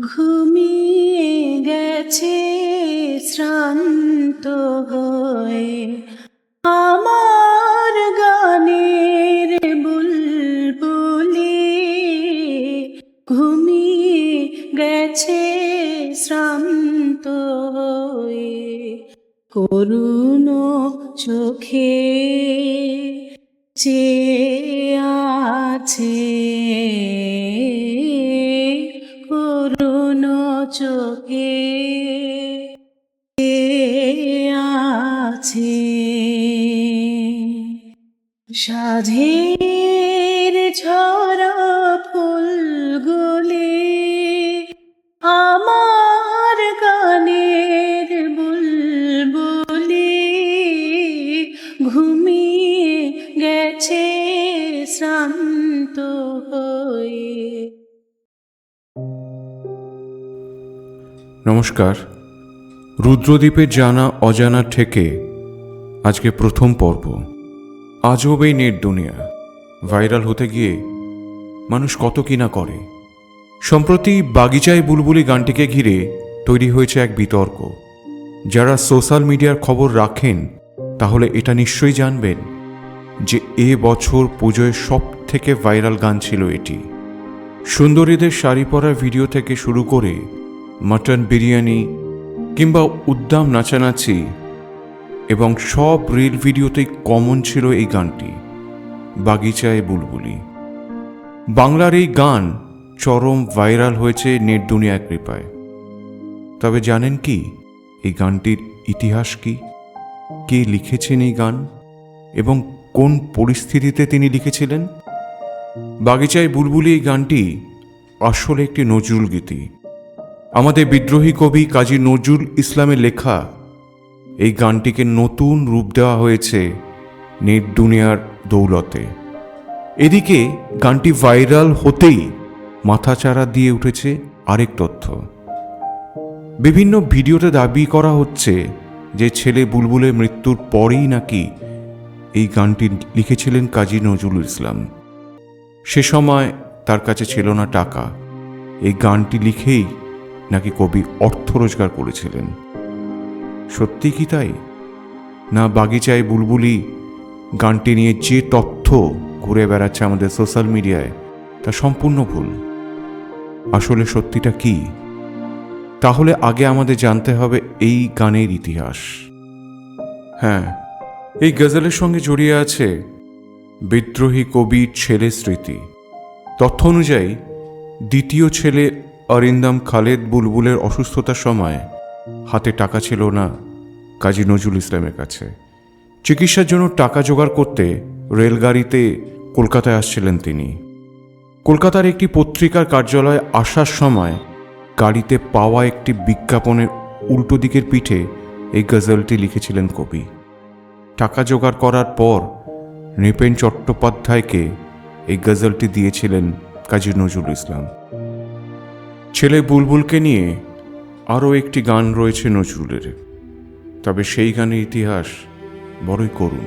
ঘুমিয়ে গেছে শ্রান্ত হয়ে। আমার গানের বুলবুলি ঘুমিয়ে গেছে শ্রান্ত হয়ে। করুণ চোখে চেয়ে আছে চোখে কে আছে? সাধের ঝরা নমস্কার। রুদ্রদ্বীপের জানা অজানা থেকে আজকে প্রথম পর্ব। আজব এই নেট দুনিয়া। ভাইরাল হতে গিয়ে মানুষ কত কি না করে। সম্প্রতি বাগিচায় বুলবুলি গানটিকে ঘিরে তৈরি হয়েছে এক বিতর্ক। যারা সোশ্যাল মিডিয়ার খবর রাখেন, তাহলে এটা নিশ্চয়ই জানবেন যে এ বছর পুজোয় সব থেকে ভাইরাল গান ছিল এটি। সুন্দরীদের শাড়ি পরা ভিডিও থেকে শুরু করে মাটন বিরিয়ানি কিংবা উদ্দাম নাচানাচি এবং সব রিল ভিডিওতেই কমন ছিল এই গানটি, বাগিচায় বুলবুলি। বাংলার এই গান চরম ভাইরাল হয়েছে নেট দুনিয়া কৃপায়। তবে জানেন কি, এই গানটির ইতিহাস কি? কে লিখেছেন এই গান? এবং কোন পরিস্থিতিতে তিনি লিখেছিলেন? বাগিচায় বুলবুলি এই গানটি আসলে একটি নজরুল গীতি। আমাদের বিদ্রোহী কবি কাজী নজরুল ইসলামের লেখা, এই গানটিকে নতুন রূপ দেওয়া হয়েছে নেট দুনিয়ার দৌলতে। এদিকে গানটি ভাইরাল হতেই মাথাচাড়া দিয়ে উঠেছে আরেক তথ্য। বিভিন্ন ভিডিওতে দাবি করা হচ্ছে যে ছেলে বুলবুলের মৃত্যুর পরেই নাকি এই গানটি লিখেছিলেন কাজী নজরুল ইসলাম। সে সময় তার কাছে ছিল না টাকা। এই গানটি লিখেই নাকি কবি অর্থ রোজগার করেছিলেন? সত্যি কি তাই? না বাগিচায় বুলবুলি গানটি নিয়ে যে তথ্য ঘুরে বেড়াচ্ছে আমাদের সোশ্যাল মিডিয়ায়, তা সম্পূর্ণ ভুল। আসলে সত্যিটা কি? তাহলে আগে আমাদের জানতে হবে এই গানের ইতিহাস। হ্যাঁ এই গজলের সঙ্গে জড়িয়ে আছে বিদ্রোহী কবির ছেলে স্মৃতি। তথ্য অনুযায়ী দ্বিতীয় ছেলে অরিন্দম খালেদ বুলবুলের অসুস্থতার সময় হাতে টাকা ছিল না কাজী নজরুল ইসলামের কাছে। চিকিৎসার জন্য টাকা জোগাড় করতে রেলগাড়িতে কলকাতায় আসছিলেন তিনি। কলকাতার একটি পত্রিকার কার্যালয়ে আসার সময় গাড়িতে পাওয়া একটি বিজ্ঞাপনের উল্টো দিকের পিঠে এই গজলটি লিখেছিলেন কবি। টাকা জোগাড় করার পর নৃপেন চট্টোপাধ্যায়কে এই গজলটি দিয়েছিলেন কাজী নজরুল ইসলাম। ছেলে বুলবুলকে নিয়ে আরও একটি গান রয়েছে নজরুলের। তবে সেই গানের ইতিহাস বড়ই করুণ।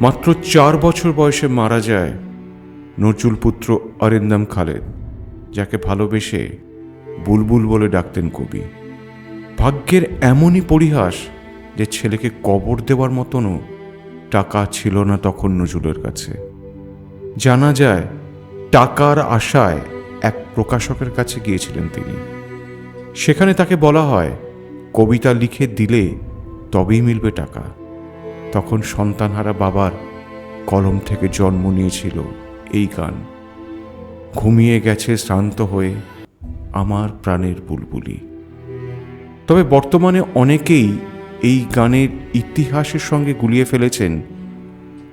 মাত্র চার বছর বয়সে মারা যায় নজরুল পুত্র অরিন্দম খালেদ, যাকে ভালোবেসে বুলবুল বলে ডাকতেন কবি। ভাগ্যের এমনই পরিহাস যে ছেলেকে কবর দেওয়ার মতনও টাকা ছিল না তখন নজরুলের কাছে। জানা যায়, টাকার আশায় এক প্রকাশকের কাছে গিয়েছিলেন তিনি। সেখানে তাকে বলা হয়, কবিতা লিখে দিলে তবেই মিলবে টাকা। তখন সন্তানহারা বাবার কলম থেকে জন্ম নিয়েছিল এই গান। ঘুমিয়ে গেছে শ্রান্ত হয়ে আমার প্রাণের বুলবুলি। তবে বর্তমানে অনেকেই এই গানের ইতিহাসের সঙ্গে গুলিয়ে ফেলেছেন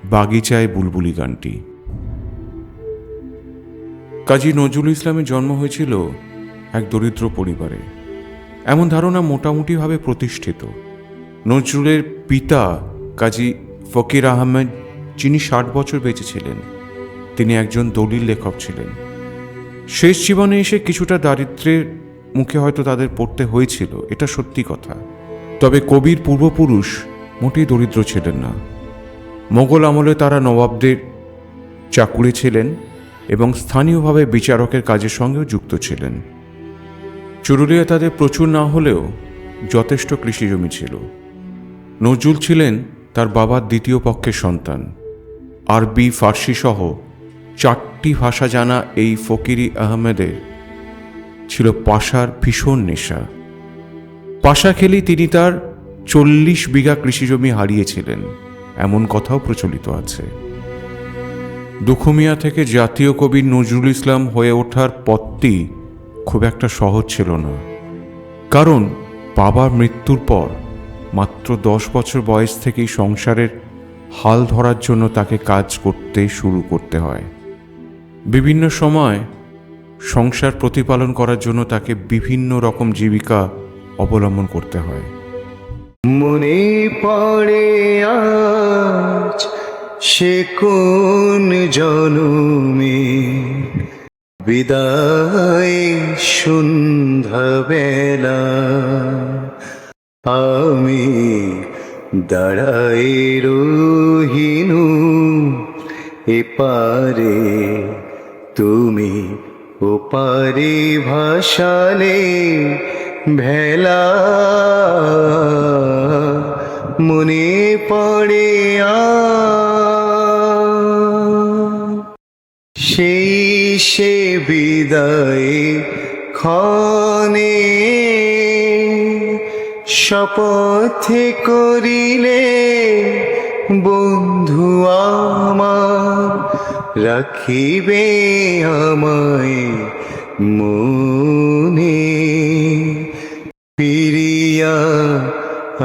বাগিচায় বুলবুলি গানটি। কাজী নজরুল ইসলামের জন্ম হয়েছিল এক দরিদ্র পরিবারে। এমন ধারণা মোটামুটিভাবে প্রতিষ্ঠিত। নজরুলের পিতা কাজী ফকির আহমেদ, যিনি ষাট বছর বেঁচে ছিলেন তিনি একজন দলিল লেখক ছিলেন। শেষ জীবনে এসে কিছুটা দারিদ্র্যের মুখে হয়তো তাদের পড়তে হয়েছিল, এটা সত্যি কথা। তবে কবির পূর্বপুরুষ মোটেই দরিদ্র ছিলেন না। মোগল আমলে তারা নবাবদের চাকুরি ছিলেন। এবং স্থানীয়ভাবে বিচারকের কাজের সঙ্গেও যুক্ত ছিলেন। চুরুলিয়া তাদের প্রচুর না হলেও যথেষ্ট কৃষিজমি ছিল। নজরুল ছিলেন তার বাবার দ্বিতীয় পক্ষের সন্তান। আরবি, ফার্সি সহ চারটি ভাষা জানা এই ফকিরি আহমেদের ছিল পাশার ভীষণ নেশা। পাশা খেলেই তিনি তার চল্লিশ বিঘা কৃষিজমি হারিয়েছিলেন। এমন কথাও প্রচলিত আছে। দুখুমিয়া থেকে জাতীয় কবি নজরুল ইসলাম হয়ে ওঠার পথটি খুব একটা সহজ ছিল না। কারণ বাবার মৃত্যুর পর মাত্র দশ বছর বয়স থেকেই সংসারের হাল ধরার জন্য তাকে কাজ করতে শুরু করতে হয়। বিভিন্ন সময় সংসার প্রতিপালন করার জন্য তাকে বিভিন্ন রকম জীবিকা অবলম্বন করতে হয়। মনে পড়ে আজ সে কোন জনমে? বিদায় সন্ধ্যাবেলা আমি দাঁড়াই রহিনু, এপারে তুমি ওপারে ভাসালে ভেলা। মনে পড়ে আজ বিদায় ক্ষণে শপথ করিলে বন্ধু আমার রাখিবে আমায় মনে। ফিরিয়া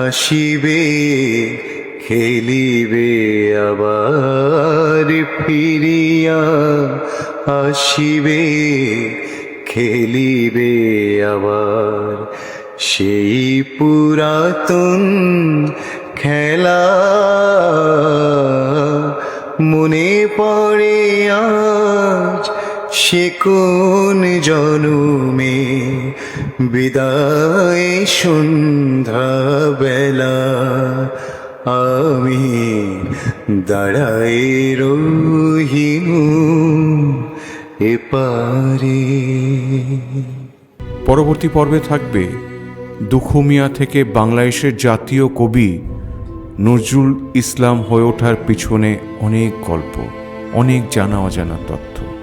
আসিবে খেলিবে আবার। ফিরিয়া আসিবে খেলিবে আবার। সেই পুরাতন খেলা মনে পড়ে আজ, সে কোন জনমে? বিদায় সন্ধ্যা বেলা আমি দাঁড়াই পরবর্তী পর্বে থাকবে দুখুমিয়া থেকে বাংলাদেশের জাতীয় কবি নজরুল ইসলাম হয়ে ওঠার পিছনে অনেক গল্প, অনেক জানা অজানা তথ্য।